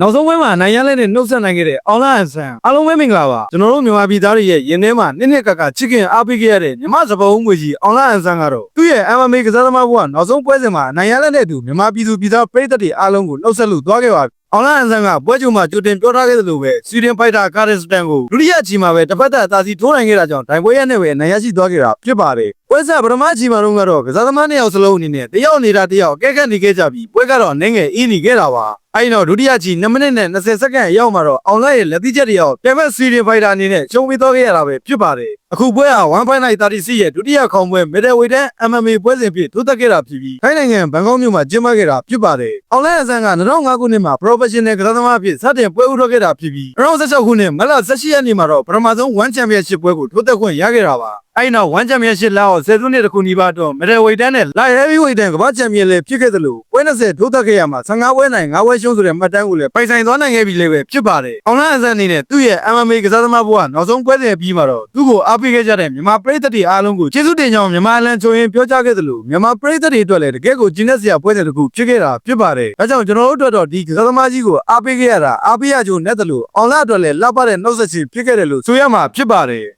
နောက်ဆုံးပွဲမှာနိုင်ရလဲနဲ့နှုတ်ဆက်နိုင်ခဲ့တဲ့အောင်လာအန်ဆန်အားလုံးပဲမင်္ဂလာပါကျွန်တော်တို့မြန်မာပြည်သားတွေရဲ့ရင်ထဲမှာနစ်နစ်ကကချစ်ခင်အားပေးခဲ့ရတဲ့မြမစပုံးငွေကြီးအောင်လာအန်ဆန်ကတော့သူ့ရဲ့ MMA ကစားသမားဘဝနောက်ဆုံးပွဲစဉ်မှာနိုင်ရလဲနဲ့အတူမြန်မာပြည်သူပြည်သားပရိသတ်တွေအားလုံးကိုနှုတ်ဆက်လို့သွားခဲ့ပါပြီ အောင်လာအန်ဆန်ကပွဲကြုံမှာကြိုတင်ပြောထားခဲ့သလိုပဲဆွီဒင်ဖိုက်တာကာရစ်စတန်ကိုဒုတိယအချီမှာပဲတစ်ပတ်သက်အသာစီထိုးနိုင်ခဲ့တာကြောင့်ဒိုင်ပွဲရက်နဲ့ပဲနိုင်ရရှိသွားခဲ့တာဖြစ်ပါတယ်ပွဲဆက်ပထမအချီမှာတော့ကတော့ကစားသမားနှစ်ယောက်စလုံးအနေနဲ့တယောက်နေတာတယောက်အကဲခတ်နေခဲ့ကြပြီးပွဲကတော့အနေငယ်အင်းနေခဲ့တာပါအဲ့တော့ဒုတိယချီ2မိနစ်နဲ့20စက္ကန့်အရောက်မှာတော့အောင်လိုက်ရဲ့လက်သီးချက်တယောက်ပြိုင်ဘက်ဆွီဒင်ဖိုက်တာအနေနဲ့ရှုံးပြီးသွားခဲ့ရတာပဲဖြစ်ပါတယ်အခုပွဲဟာ1.36ရဲ့ဒုတိယခေါင်းပွဲ middleweight တန်း MMA ပွဲစဉ်ဖြစ်ထိုးသက်ခဲ့တာဖြစ်ပြီးထိုင်းနိုင်ငံဘန်ကောက်မြို့မှာကျင်းပခဲ့တာဖြစ်ပါတယ်အောင်လိုက်အစံက2005ခုနှစ်မှာ professional ကစားသမားအဖြစ်စတင်ပွဲဦးထွက်ခဲ့တာဖြစ်ပြီး2016ခုနှစ်မတ်လ18ရက်နေ့မှာတော့ပထမဆုံး one championship ပွဲကိုထိုးသက်ခွင့်ရခဲ့တာပါ အဲ့နောက် one championship လောက်ဆယ်စုနှစ်တစ်ခုနီးပါးတော့ middleweight တန်းနဲ့ light heavyweight တန်းကမ္ဘာချန်ပီယံလည်းဖြစ်ခဲ့သလိုပွဲ20ထိုးသက်ခဲ့ရမှာ15ပွဲနိုင်5ပွဲရှုံးဆိုတဲ့မှတ်တမ်းကိုလည်းပိုင်ဆိုင်သွားနိုင်ခဲ့ပြီလည်းပဲဖြစ်ပါတယ်။အောင်လန်းအစံအနေနဲ့သူ့ရဲ့ MMA ကစားသမားဘဝနောက်ဆုံးပွဲစဉ်အပြီးမှာတော့သူ့ကိုအားပေးခဲ့ကြတဲ့မြန်မာပရိသတ်တွေအားလုံးကိုကျေးဇူးတင်ကြောင်းမြန်မာအလံချိုရင်ပြောကြားခဲ့သလိုမြန်မာပရိသတ်တွေအတွက်လည်းတကယ်ကိုကျင်းတဲ့စရာပွဲစဉ်တစ်ခုဖြစ်ခဲ့တာဖြစ်ပါတယ်။ဒါကြောင့်ကျွန်တော်တို့အတွက်တော့ဒီကစားသမားကြီးကိုအားပေးခဲ့ရတာအားပေးရကြုံနဲ့သလိုအောင်လန်းအတွက်လည်းလှပတဲ့နှုတ်ဆက်ခြင်းဖြစ်ခဲ့တယ်လို့ဆိုရမှာဖြစ်ပါတယ်။